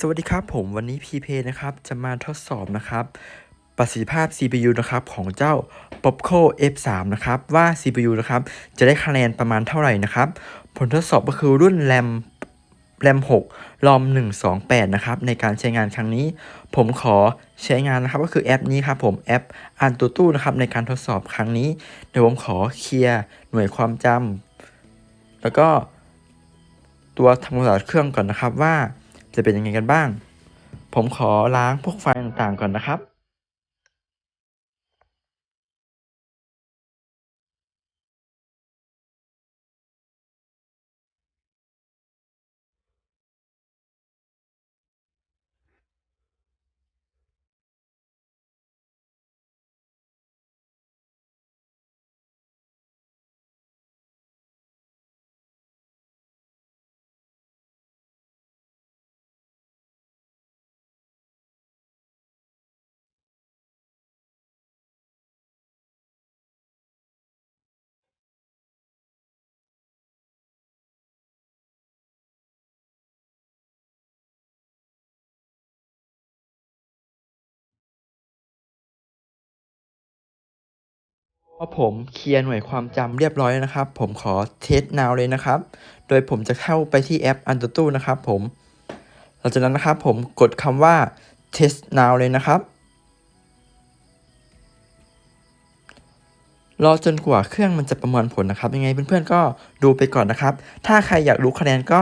สวัสดีครับผมวันนี้ PP นะครับจะมาทดสอบนะครับ ประสิทธิภาพ CPU นะครับของเจ้า Popco F3 นะครับว่า CPU นะครับจะได้คะแนนประมาณเท่าไหร่นะครับ ผลทดสอบก็คือรุ่น RAM RAM 6 ROM 128 นะครับ ในการใช้งานครั้งนี้ ผมขอใช้งานนะครับ ก็คือแอปนี้ครับผมแอป Antutu นะครับในการทดสอบครั้งนี้ เดี๋ยวผมขอเคลียร์หน่วยความจำแล้วก็ตัวทำความสะอาดเครื่องก่อนนะครับว่า จะเป็นยังไงกันบ้าง ผมขอล้างพวกไฟล์ต่างๆก่อนนะครับ พอผมเคลียร์หน่วยความจำเรียบร้อยแล้วนะครับ ผมขอ test now เลยนะครับ โดยผมจะเข้าไปที่แอป Antutu นะครับผม หลังจากนั้นนะครับผมกดคำว่า test now เลยนะครับ รอจนกว่าเครื่องมันจะประมวลผลนะครับ ยังไงเพื่อนๆก็ดูไปก่อนนะครับ ถ้าใครอยากรู้คะแนนก็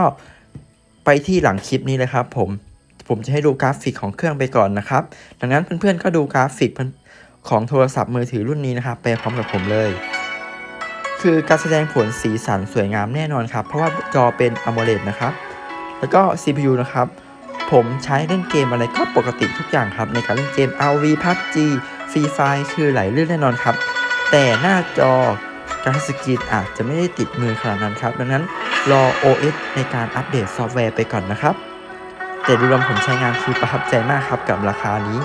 ไปที่หลังคลิปนี้เลยครับผม ผมจะให้ดูกราฟิกของเครื่องไปก่อนนะครับ ดังนั้นเพื่อนๆก็ดูกราฟิก ของโทรศัพท์มือถือรุ่นนี้นะครับไปพร้อมกับผมเลย คือการแสดงผลสีสันสวยงามแน่นอนครับ เพราะว่าจอเป็น AMOLED นะครับ แล้วก็ CPU นะครับ ผมใช้เล่นเกมอะไรก็ปกติทุกอย่างครับ ในการเล่นเกม RV PUBG Free Fire คือไหลลื่นแน่นอนครับ แต่หน้าจอการสกรีนอาจจะไม่ได้ติดมือขนาดนั้นครับ ดังนั้นรอ OS ในการอัปเดตซอฟต์แวร์ไปก่อนนะครับ แต่ดูรวมผมใช้งานคือประทับใจมากครับกับราคานี้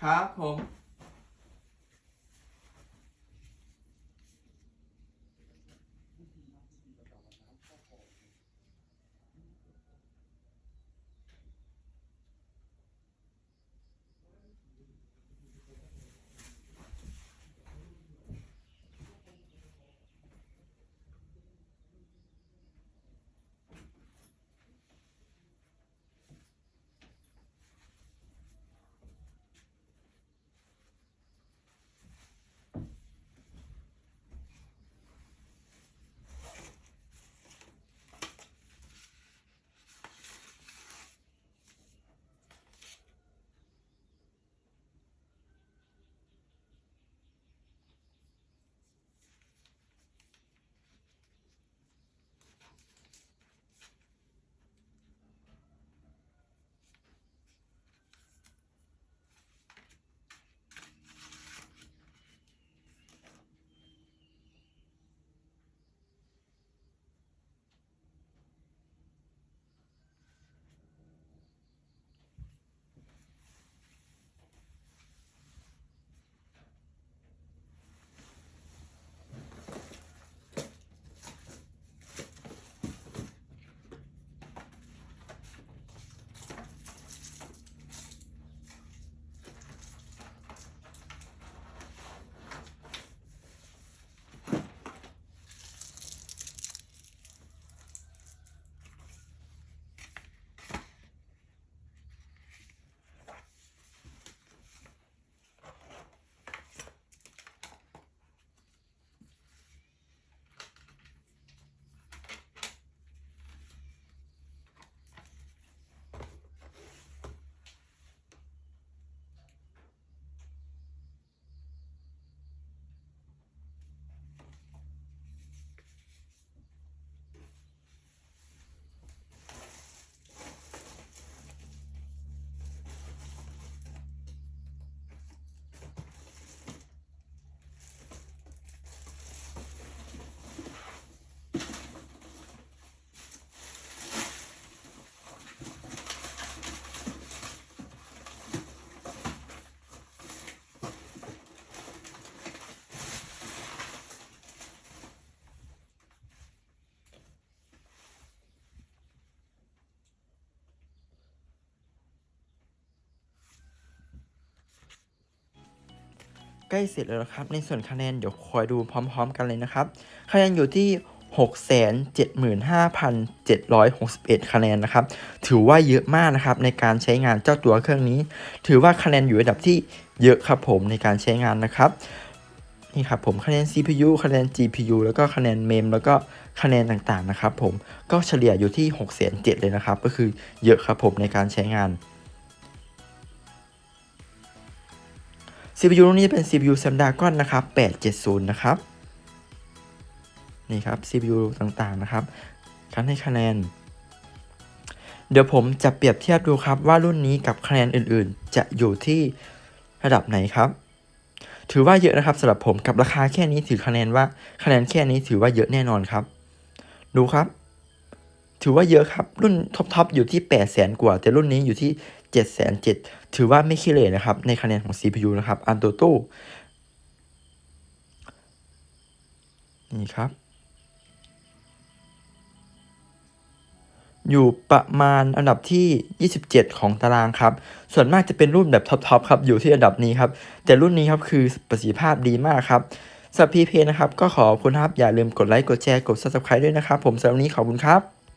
ครับผม ใกล้เสร็จแล้วครับ ในส่วนคะแนนเดี๋ยวคอยดูพร้อม ๆ กันเลยนะครับ คะแนนอยู่ที่ 675,761 คะแนนนะครับ ถือว่าเยอะมากนะครับในการใช้งานเจ้าตัวเครื่องนี้ ถือว่าคะแนนอยู่ระดับที่เยอะครับผมในการใช้งานนะครับนี่ครับผมคะแนน CPU คะแนน GPU แล้วก็คะแนนเมมแล้วก็คะแนนต่างๆนะครับผมก็เฉลี่ยอยู่ที่ 6 7 0 0 0เลยนะครับ ก็คือเยอะครับผมในการใช้งาน CPU รุ่นนี้จะเป็น CPU Snapdragon นะครับ 870 นะครับ นี่ครับ CPU ต่างๆ นะครับการให้คะแนน เดี๋ยวผมจะเปรียบเทียบดูครับว่ารุ่นนี้กับคะแนนอื่นๆ จะอยู่ที่ระดับไหนครับ ถือว่าเยอะนะครับสำหรับผมกับราคาแค่นี้ถือคะแนนว่าคะแนนแค่นี้ถือว่าเยอะแน่นอนครับ ดูครับ ถือว่าเยอะครับ รุ่นท็อปๆอยู่ที่8 0 0 0 0 0 กว่า แต่รุ่นนี้อยู่ที่ 7 7 0 0 0ถือว่าไม่ขี้เหร่นะครับ ในคะแนนของ CPU นะครับอันโตโตนี่ครับ อยู่ประมาณอันดับที่ 27 ของตารางครับ ส่วนมากจะเป็นรุ่นแบบท็อปๆครับ อยู่ที่อันดับนี้ครับ แต่รุ่นนี้ครับคือประสิทธิภาพดีมากครับสำหรับพีเพนะครับ ก็ขอขอบคุณครับ อย่าลืมกดไลค์ กดแชร์ กด subscribe ด้วยนะครับ ผมสำหรับวันนี้ขอบคุณครับ